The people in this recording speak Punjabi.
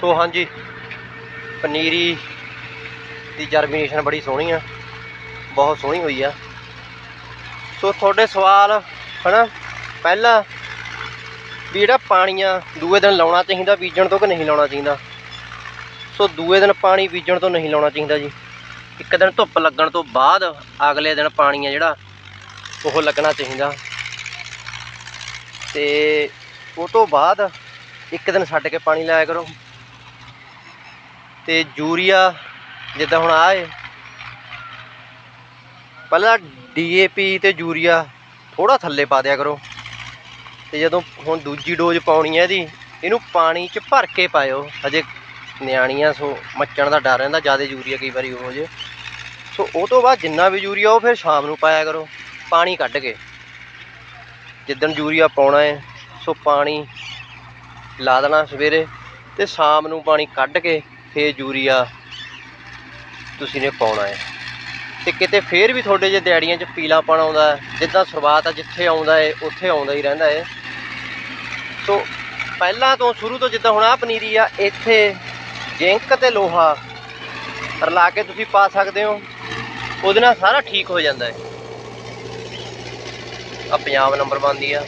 ਸੋ ਹਾਂਜੀ, ਪਨੀਰੀ ਦੀ ਜਰਮੀਨੇਸ਼ਨ ਬੜੀ ਸੋਹਣੀ ਆ, ਬਹੁਤ ਸੋਹਣੀ ਹੋਈ ਆ। ਸੋ ਤੁਹਾਡੇ ਸਵਾਲ, ਹਨਾ, ਪਹਿਲਾ ਵੀ ਜਿਹੜਾ ਪਾਣੀ ਆ ਦੂਏ ਦਿਨ ਲਾਉਣਾ ਚਾਹੀਦਾ, ਬੀਜਣ ਤੋਂ ਕਿ ਨਹੀਂ ਲਾਉਣਾ ਚਾਹੀਦਾ? ਸੋ ਦੂਏ ਦਿਨ ਪਾਣੀ ਬੀਜਣ ਤੋਂ ਨਹੀਂ ਲਾਉਣਾ ਚਾਹੀਦਾ ਜੀ। ਇੱਕ ਦਿਨ ਧੁੱਪ ਲੱਗਣ ਤੋਂ ਬਾਅਦ ਅਗਲੇ ਦਿਨ ਪਾਣੀ ਆ ਜਿਹੜਾ, ਉਹ ਲੱਗਣਾ ਚਾਹੀਦਾ। ਤੇ ਉਹ ਤੋਂ ਬਾਅਦ ਇੱਕ ਦਿਨ ਛੱਡ ਕੇ ਪਾਣੀ ਲਾਇਆ ਕਰੋ। ਤੇ ਯੂਰੀਆ ਜਿੱਦਾਂ ਹੁਣ ਆ ਏ। ਪਹਿਲਾਂ ਡੀਏਪੀ ਤੇ ਯੂਰੀਆ ਥੋੜਾ ਥੱਲੇ ਪਾ ਦਿਆ ਕਰੋ। ਤੇ ਜਦੋਂ ਹੁਣ ਦੂਜੀ ਡੋਜ਼ ਪਾਉਣੀ ਹੈ ਇਹਦੀ, ਇਹਨੂੰ ਪਾਣੀ 'ਚ ਭਰ ਕੇ ਪਾਇਓ। ਹਜੇ ਨਿਆਣੀਆਂ ਸੋ ਮੱਚਣ ਦਾ ਡਰ ਰਹਿੰਦਾ, ਜ਼ਿਆਦਾ ਯੂਰੀਆ ਕਈ ਵਾਰੀ ਹੋ ਜੇ। ਸੋ ਉਹ ਤੋਂ ਬਾਅਦ ਜਿੰਨਾ ਵੀ ਯੂਰੀਆ ਉਹ ਫਿਰ ਸ਼ਾਮ ਨੂੰ ਪਾਇਆ ਕਰੋ, ਪਾਣੀ ਕੱਢ ਕੇ। ਜਿੱਦਣ ਯੂਰੀਆ ਪਾਉਣਾ ਹੈ, ਸੋ ਪਾਣੀ ਲਾ ਦੇਣਾ ਸਵੇਰੇ ਤੇ ਸ਼ਾਮ ਨੂੰ ਪਾਣੀ ਕੱਢ ਕੇ ਫੇਰ ਯੂਰੀਆ ਤੁਸੀਂ ਨੇ ਪਾਉਣਾ ਹੈ। ਤੇ ਕਿਤੇ ਫੇਰ ਵੀ ਤੁਹਾਡੇ ਜੇ ਦਿਹਾੜੀਆਂ 'ਚ ਪੀਲਾ ਪੀਲਾਪਣ ਆਉਂਦਾ ਜਿੱਦਾਂ ਸ਼ੁਰੂਆਤ ਆ ਜਿੱਥੇ ਆਉਂਦਾ ਏ ਉੱਥੇ ਆਉਂਦਾ ਹੀ ਰਹਿੰਦਾ ਹੈ। ਸੋ ਪਹਿਲਾਂ ਤੋਂ ਸ਼ੁਰੂ ਤੋਂ ਜਿੱਦਾਂ ਹੁਣ ਆ ਪਨੀਰੀ ਆ, ਇੱਥੇ ਜ਼ਿੰਕ ਤੇ ਲੋਹਾ ਰਲਾ ਕੇ ਤੁਸੀਂ ਪਾ ਸਕਦੇ ਹੋ। ਉਹਦੇ ਨਾਲ ਸਾਰਾ ਠੀਕ ਹੋ ਜਾਂਦਾ ਹੈ। ਆ ਪੰਜਾਬ ਨੰਬਰ ਬਣਦੀ ਆ।